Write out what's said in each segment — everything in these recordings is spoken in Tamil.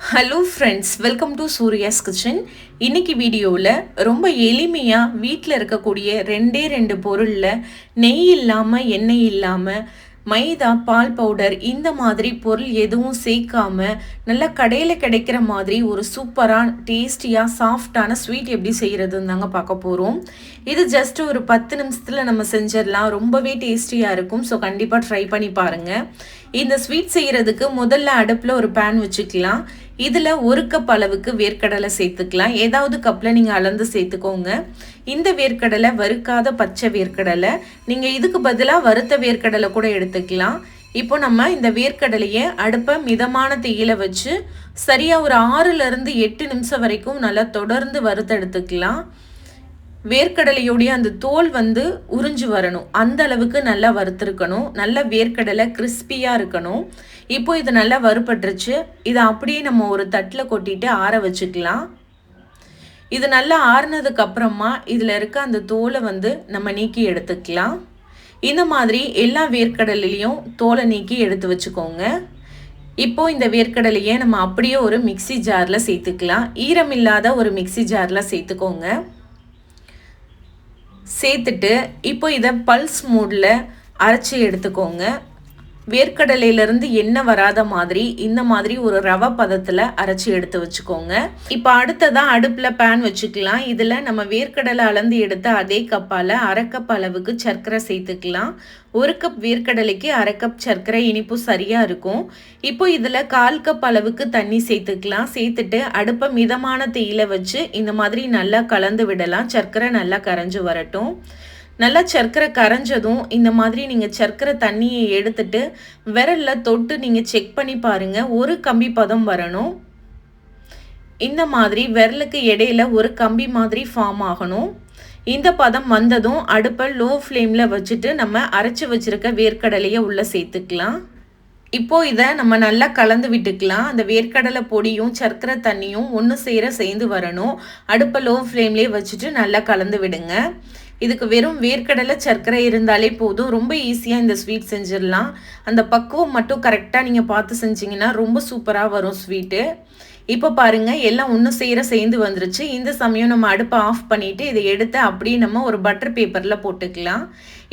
Hello friends welcome to Surya's kitchen இன்னைக்கு வீடியோவில் ரொம்ப எளிமையாக வீட்டில் இருக்கக்கூடிய ரெண்டே ரெண்டு பொருளில் நெய் இல்லாமல் எண்ணெய் இல்லாமல் மைதா பால் பவுடர் இந்த மாதிரி பொருள் எதுவும் சேர்க்காம நல்லா கடையில் கிடைக்கிற மாதிரி ஒரு சூப்பராக டேஸ்டியாக சாஃப்டான ஸ்வீட் எப்படி செய்கிறதுன்னு தாங்க பார்க்க போகிறோம் இது ஜஸ்ட் ஒரு பத்து நிமிஷத்தில் நம்ம செஞ்சிடலாம். ரொம்பவே டேஸ்டியாக இருக்கும். ஸோ கண்டிப்பாக ட்ரை பண்ணி பாருங்கள் இந்த ஸ்வீட் செய்கிறதுக்கு முதல்ல அடுப்பில் ஒரு பேன் வச்சுக்கலாம். இதில் ஒரு கப் அளவுக்கு வேர்க்கடலை சேர்த்துக்கலாம். ஏதாவது கப்பில் நீங்கள் அளந்து சேர்த்துக்கோங்க. இந்த வேர்க்கடலை வறுக்காத பச்சை வேர்க்கடலை. நீங்கள் இதுக்கு பதிலாக வறுத்த வேர்க்கடலை கூட எடுத்துக்கலாம். இப்போ நம்ம இந்த வேர்க்கடலையை அடுப்பை மிதமான தீயில வச்சு சரியாக ஒரு ஆறுலேருந்து எட்டு நிமிஷம் வரைக்கும் நல்லா தொடர்ந்து வறுத்தெடுத்துக்கலாம். வேர்க்கடலையோடைய அந்த தோல் வந்து உறிஞ்சு வரணும். அந்த அளவுக்கு நல்லா வறுத்துருக்கணும். நல்ல வேர்க்கடலை கிறிஸ்பியாக இருக்கணும். இப்போ இது நல்லா வறுபட்டுருச்சு. இதை அப்படியே நம்ம ஒரு தட்டில் கொட்டிட்டு ஆற வச்சுக்கலாம். இது நல்லா ஆறுனதுக்கு அப்புறமா இதில் இருக்க அந்த தோலை வந்து நம்ம நீக்கி எடுத்துக்கலாம். இந்த மாதிரி எல்லா வேர்க்கடலையும் தோலை நீக்கி எடுத்து வச்சுக்கோங்க. இப்போ இந்த வேர்க்கடலையை நம்ம அப்படியே ஒரு மிக்சி ஜாரில் சேர்த்துக்கலாம். ஈரம் இல்லாத ஒரு மிக்சி ஜாரில் சேர்த்துக்கோங்க. சேர்த்துட்டு இப்போ இதை பல்ஸ் மூடில் அரைச்சி எடுத்துக்கோங்க. வேர்க்கடலையிலேருந்து எண்ணெய் வராத மாதிரி இந்த மாதிரி ஒரு ரவை பதத்தில் அரைச்சி எடுத்து வச்சுக்கோங்க. இப்போ அடுத்ததான் அடுப்பில் பேன் வச்சுக்கலாம். இதில் நம்ம வேர்க்கடலை அளந்து எடுத்த அதே கப்பால் அரை கப் அளவுக்கு சர்க்கரை சேர்த்துக்கலாம். ஒரு கப் வேர்க்கடலைக்கு அரை கப் சர்க்கரை இனிப்பு சரியாக இருக்கும். இப்போ இதில் கால் கப் அளவுக்கு தண்ணி சேர்த்துக்கலாம். சேர்த்துட்டு அடுப்பை மிதமான தீயில வச்சு இந்த மாதிரி நல்லா கலந்து விடலாம். சர்க்கரை நல்லா கரைஞ்சி வரட்டும். நல்லா சர்க்கரை கரைஞ்சதும் இந்த மாதிரி நீங்கள் சர்க்கரை தண்ணியை எடுத்துட்டு விரலில் தொட்டு நீங்கள் செக் பண்ணி பாருங்கள் ஒரு கம்பி பதம் வரணும். இந்த மாதிரி விரலுக்கு இடையில ஒரு கம்பி மாதிரி ஃபார்ம் ஆகணும். இந்த பதம் வந்ததும் அடுப்பை லோ ஃப்ளேமில் வச்சுட்டு நம்ம அரைச்சி வச்சுருக்க வேர்க்கடலையை உள்ளே சேர்த்துக்கலாம். இப்போ இதை நம்ம நல்லா கலந்து விட்டுக்கலாம். அந்த வேர்க்கடலை பொடியும் சர்க்கரை தண்ணியும் ஒன்று சேர சேர்ந்து வரணும். அடுப்பை லோ ஃப்ளேம்லேயே வச்சுட்டு நல்லா கலந்து விடுங்க. இதுக்கு வெறும் வேர்க்கடலை சர்க்கரை இருந்தாலே போதும். ரொம்ப ஈஸியாக இந்த ஸ்வீட் செஞ்சிடலாம். அந்த பக்குவம் மட்டும் கரெக்டாக நீங்கள் பார்த்து செஞ்சிங்கன்னா ரொம்ப சூப்பராக வரும் ஸ்வீட்டு இப்போ பாருங்கள் எல்லாம் ஒன்று செய்கிற சேர்ந்து வந்துருச்சு. இந்த சமயம் நம்ம அடுப்பை ஆஃப் பண்ணிவிட்டு இதை எடுத்து அப்படியே நம்ம ஒரு பட்டர் பேப்பரில் போட்டுக்கலாம்.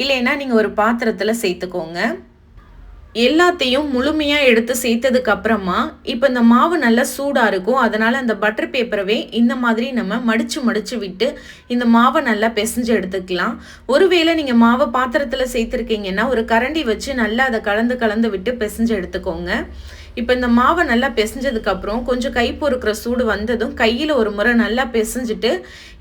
இல்லைன்னா நீங்கள் ஒரு பாத்திரத்தில் சேர்த்துக்கோங்க. எல்லாத்தையும் முழுமையாக எடுத்து சேர்த்ததுக்கு அப்புறமா இப்போ இந்த மாவு நல்லா சூடாக இருக்கும். அதனால் அந்த பட்டர் பேப்பரவே இந்த மாதிரி நம்ம மடித்து மடித்து விட்டு இந்த மாவை நல்லா பிசைஞ்சு எடுத்துக்கலாம். ஒருவேளை நீங்கள் மாவை பாத்திரத்தில் சேர்த்துருக்கீங்கன்னா ஒரு கரண்டி வச்சு நல்லா அதை கலந்து கலந்து விட்டு பிசைஞ்சு எடுத்துக்கோங்க. இப்போ இந்த மாவை நல்லா பிசைஞ்சதுக்கப்புறம் கொஞ்சம் கை பொறுக்கிற சூடு வந்ததும் கையில் ஒரு முறை நல்லா பிசைஞ்சிட்டு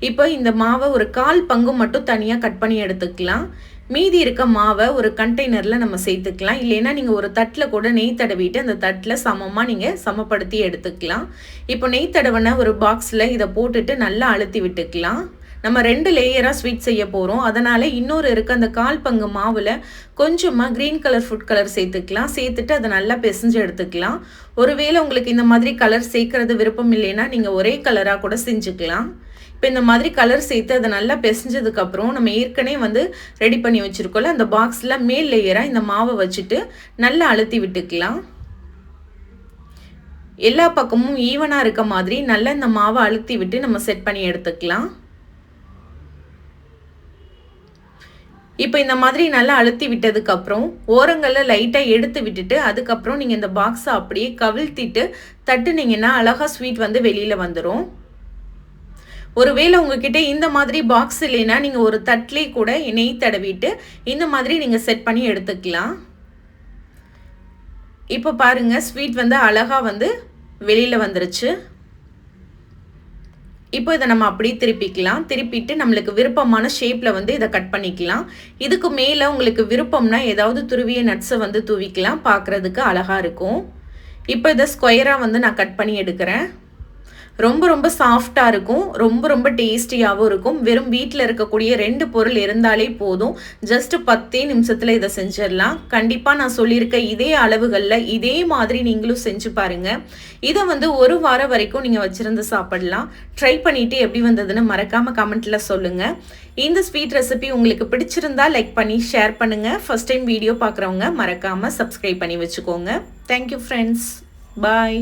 இப்போ இந்த மாவை ஒரு கால் பங்கு மட்டும் தனியாக கட் பண்ணி எடுத்துக்கலாம். மீதி இருக்க மாவை ஒரு கண்டெய்னரில் நம்ம சேர்த்துக்கலாம். இல்லைன்னா நீங்கள் ஒரு தட்டில் கூட நெய் தடவிட்டு அந்த தட்டில் சமமாக நீங்கள் சமப்படுத்தி எடுத்துக்கலாம். இப்போ நெய் தடவின ஒரு பாக்ஸில் இதை போட்டுட்டு நல்லா அழுத்தி விட்டுக்கலாம். நம்ம ரெண்டு லேயராக ஸ்வீட் செய்ய போகிறோம் அதனால் இன்னொரு இருக்க அந்த கால் பங்கு மாவில் கொஞ்சமாக க்ரீன் கலர் ஃபுட் கலர் சேர்த்துக்கலாம். சேர்த்துட்டு அதை நல்லா பிசைஞ்சு எடுத்துக்கலாம். ஒருவேளை உங்களுக்கு இந்த மாதிரி கலர் சேர்க்கறது விருப்பம் இல்லைன்னா நீங்கள் ஒரே கலராக கூட செஞ்சுக்கலாம். இப்போ இந்த மாதிரி கலர் சேர்த்து அதை நல்லா பிசைஞ்சதுக்கப்புறம் நம்ம ஏற்கனவே வந்து ரெடி பண்ணி வச்சுருக்கோம்ல அந்த பாக்ஸில் மேல் லேயராக இந்த மாவை வச்சுட்டு நல்லா அழுத்தி விட்டுக்கலாம். எல்லா பக்கமும் ஈவனாக இருக்க மாதிரி நல்லா இந்த மாவை அழுத்தி விட்டு நம்ம செட் பண்ணி எடுத்துக்கலாம். இப்போ இந்த மாதிரி நல்லா அழுத்தி விட்டதுக்கப்புறம் ஓரங்களில் லைட்டாக எடுத்து விட்டுட்டு அதுக்கப்புறம் நீங்கள் இந்த பாக்ஸை அப்படியே கவிழ்த்திட்டு தட்டுனீங்கன்னா அழகாக ஸ்வீட் வந்து வெளியில் வந்துடும் ஒருவேளை உங்ககிட்ட இந்த மாதிரி பாக்ஸ் இல்லைன்னா நீங்கள் ஒரு தட்டிலே கூட நெய் தடவிட்டு இந்த மாதிரி நீங்கள் செட் பண்ணி எடுத்துக்கலாம். இப்போ பாருங்கள் ஸ்வீட் வந்து அழகாக வந்து வெளியில் வந்துருச்சு. இப்போ இதை நம்ம அப்படியே திருப்பிக்கலாம். திருப்பிட்டு நம்மளுக்கு விருப்பமான ஷேப்பில் வந்து இதை கட் பண்ணிக்கலாம். இதுக்கு மேலே உங்களுக்கு விருப்பம்னா ஏதாவது துருவிய நட்ஸை வந்து தூவிக்கலாம். பார்க்குறதுக்கு அழகாக இருக்கும். இப்போ இதை ஸ்கொயராக வந்து நான் கட் பண்ணி எடுக்கிறேன். ரொம்ப ரொம்ப சாஃப்டாக இருக்கும். ரொம்ப ரொம்ப டேஸ்டியாகவும் இருக்கும். வெறும் வீட்டில் இருக்கக்கூடிய ரெண்டு பொருள் இருந்தாலே போதும். ஜஸ்ட் பத்தே நிமிஷத்தில் இதை செஞ்சிடலாம். கண்டிப்பாக நான் சொல்லியிருக்க இதே அளவுகளில் இதே மாதிரி நீங்களும் செஞ்சு பாருங்கள் இதை வந்து ஒரு வாரம் வரைக்கும் நீங்கள் வச்சுருந்து சாப்பிடலாம். ட்ரை பண்ணிவிட்டு எப்படி வந்ததுன்னு மறக்காமல் கமெண்ட்டில் சொல்லுங்கள் இந்த ஸ்வீட் ரெசிபி உங்களுக்கு பிடிச்சிருந்தா லைக் பண்ணி ஷேர் பண்ணுங்கள் ஃபஸ்ட் டைம் வீடியோ பார்க்குறவங்க மறக்காமல் சப்ஸ்கிரைப் பண்ணி வச்சுக்கோங்க. Thank you friends bye